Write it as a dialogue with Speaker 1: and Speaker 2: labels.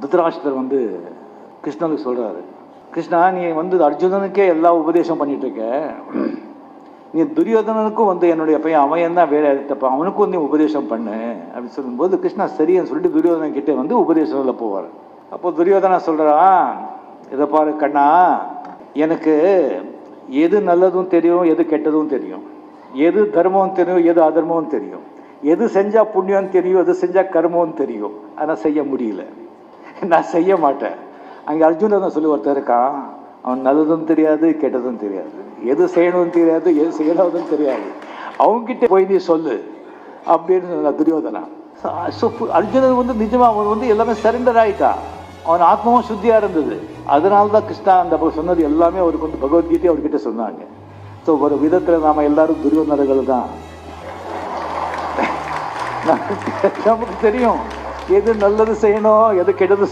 Speaker 1: திருத்தராஷ்டிரர் வந்து கிருஷ்ணனுக்கு சொல்கிறாரு கிருஷ்ணா நீ வந்து அர்ஜுனனுக்கே எல்லா உபதேசம் பண்ணிகிட்ருக்க நீ துரியோதனனுக்கும் வந்து என்னுடைய பையன் அவன் தான் வேலை எடுத்தப்ப அவனுக்கும் நீ உபதேசம் பண்ணு அப்படின்னு சொல்லும்போது கிருஷ்ணா சரின்னு சொல்லிட்டு துரியோதனன் கிட்டே வந்து உபதேசத்தில் போவார். அப்போ துரியோதனா சொல்கிறான் இதை பாரு கண்ணா எனக்கு எது நல்லதும் தெரியும் எது கெட்டதும் தெரியும். எது தர்மம் தெரியும் எது அதர்மம் தெரியும். எது செஞ்சால் புண்ணியம் தெரியும் எது செஞ்சால் கர்மம் தெரியும். ஆனால் செய்ய முடியல. நான் செய்ய மாட்டேன். அங்கே அர்ஜுனன் சொல்லி ஒருத்தர் இருக்கான். அவன் நல்லதும் தெரியாது கெட்டதும் தெரியாது. எது செய்யணும்னு தெரியாது எது செய்யணும்னு தெரியாது. அவங்ககிட்ட போய் நீ சொல்லு. அப்படின்னு சொன்ன துரியோதனா. ஸோ அர்ஜுனன் வந்து நிஜமாக அவன் வந்து எல்லாமே சரண்டர் ஆகிட்டான் அவன் ஆத்மாவும் சுத்தியாக இருந்தது. அதனால தான் கிருஷ்ணா அந்த சொன்னது எல்லாமே அவருக்கு வந்து பகவத்கீதை அவர்கிட்ட சொன்னாங்க. ஸோ ஒரு விதத்தில் நாம் எல்லாரும் துரியோதனர்கள் தான். நமக்கு தெரியும். எது நல்லது செய்யணும் எது கெட்டது